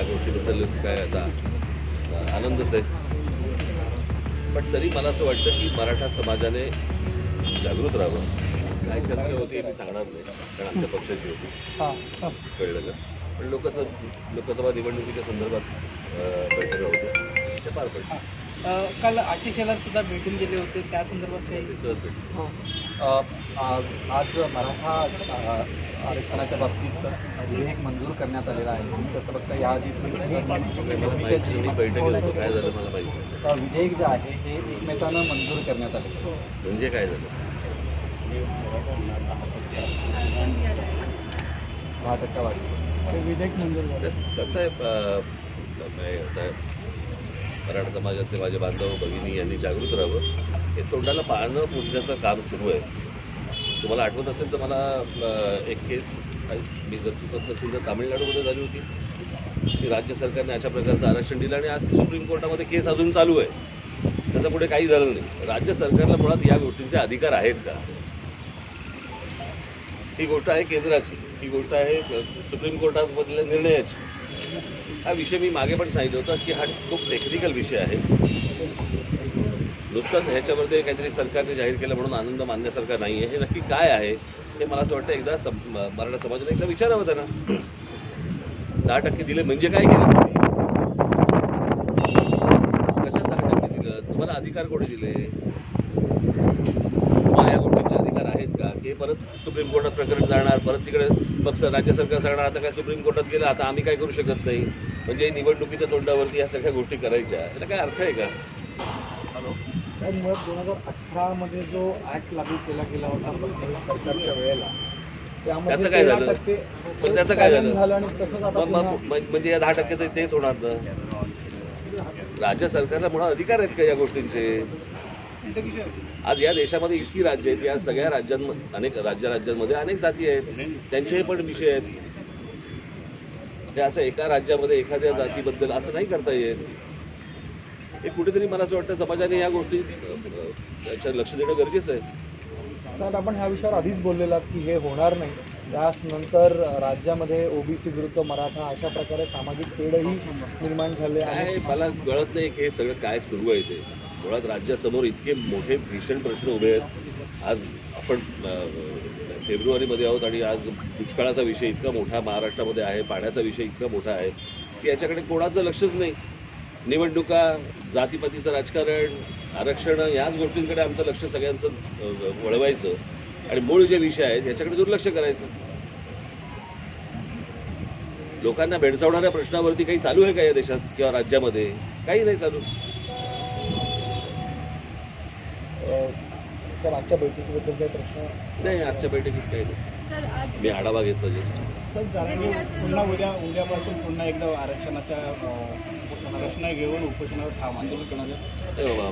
या गोष्टीबद्दल काय आता आनंदच आहे. पण तरी मला असं वाटतं की मराठा समाजाने जागृत राहावं. काय चर्चा होती हे मी सांगणार नाही कारण आमच्या पक्षाची होती. कळलं का? पण लोकसभा लोकसभा निवडणुकीच्या संदर्भात बैठका होत्या. ते पार पडल्या. काल आशिष याला सुद्धा भेटून गेले होते त्या संदर्भात काही सहज भेटले हो. आज आज मराठा आरक्षणाच्या बाबतीत विधेयक मंजूर करण्यात आलेला आहे तुम्ही कसं बघता नाही. अ, विधेयक जे आहे हे एकमेकानं मंजूर करण्यात आले म्हणजे काय झालं दहा टक्का वाढ ते विधेयक मंजूर कसं आहे मराठा समाजातले माझे बांधव भगिनी यांनी जागृत राहावं. हे तोंडाला पानं पुसण्याचं काम सुरू आहे. तुम्हाला आठवत असेल तर मला एक केस मी जर चुकत नसेल तर तामिळनाडूमध्ये झाली होती. की राज्य सरकारने अशा प्रकारचं आरक्षण दिलं आणि आज सुप्रीम कोर्टामध्ये केस अजून चालू आहे. त्याचा पुढे काही झालं नाही. राज्य सरकारला मुळात या गोष्टींचे अधिकार आहेत का? ही गोष्ट आहे केंद्राची. ही गोष्ट आहे सुप्रीम कोर्टामधल्या निर्णयाची. हा विषय मी मागे पण सांगितलं होतं की हा खूप टेक्निकल विषय आहे. नुसतंच ह्याच्यामध्ये काहीतरी सरकारने जाहीर केलं म्हणून आनंद मानण्यासारखा नाही आहे हे नक्की काय आहे हे मला असं वाटतं एकदा सम मराठा समाजाने एकदा विचारावं त्यांना. दहा टक्के दिले म्हणजे काय केलं? कशात दहा टक्के दिलं? तुम्हाला अधिकार कोणी दिले तुम्हाला या गोष्टींचे अधिकार आहेत का हे परत सुप्रीम कोर्टात प्रकरण जाणार परत तिकडे पक्ष राज्य सरकार सांगणार आता काय सुप्रीम कोर्टात गेलं आता आम्ही काय करू शकत नाही. म्हणजे निवडणुकीच्या तोंडावरती या सगळ्या गोष्टी करायच्या याला काय अर्थ आहे का? साहेब मुळात दोन हजार अठरामध्ये जो ॲक्ट लागू केला गेला होता फडणवीस सरकारच्या वेळेला त्याचं काय झालं? पण त्याचं काय झालं? म्हणजे या दहा टक्क्याचं तेच होणार ना? राज्य सरकारला मुळात अधिकार आहेत का या गोष्टींचे? आज या देशामध्ये इतकी राज्य आहेत या सगळ्या राज्यांमध्ये अनेक राज्य राज्यांमध्ये अनेक जाती आहेत. त्यांचेही पण विषय आहेत. ते असं एका राज्यामध्ये एखाद्या जातीबद्दल असं नाही करता येत. हे कुठेतरी मला असं वाटतं समाजाने या गोष्टी अ, याच्यावर लक्ष देणं गरजेचं आहे. साहेब आपण ह्या विषयावर आधीच बोललेला की हे होणार नाही. त्यानंतर राज्यामध्ये ओबीसी विरुद्ध मराठा अशा प्रकारे सामाजिक तेढही निर्माण झाले आणि मला कळत नाही की हे सगळं काय सुरू आहे ते. मुळात राज्यासमोर इतके मोठे भीषण प्रश्न उभे आहेत. आज आपण फेब्रुवारीमध्ये आहोत आणि आज दुष्काळाचा विषय इतका मोठा महाराष्ट्रामध्ये आहे पाण्याचा विषय इतका मोठा आहे की याच्याकडे कोणाचं लक्षच नाही. निवडणुका जातीपातीचं राजकारण आरक्षण याच गोष्टींकडे आमचं लक्ष सगळ्यांचं वळवायचं. आणि मूळ जे विषय आहेत याच्याकडे दुर्लक्ष करायचं. लोकांना भेडसावणाऱ्या प्रश्नावरती काही चालू आहे का या देशात किंवा राज्यामध्ये? काही नाही चालू. सर आजच्या बैठकीबद्दल काही प्रश्न? नाही आजच्या बैठकीत काही नाही. सर आज मी आढावा घेतला जस्ट सर जसे आज पुन्हा उद्या उद्यापासून पुन्हा एकदा आरक्षणाच्या प्रश्न घेऊन उपोषणावर ठाम आंदोलन करणार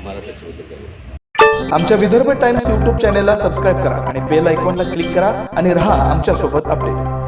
मला त्याच्याबद्दल बोलायचं. आमच्या विदर्भ टाइम्स यूट्यूब चॅनेलला सबस्क्राईब करा आणि बेल आयकॉनला क्लिक करा आणि रहा आमच्यासोबत अपडेट.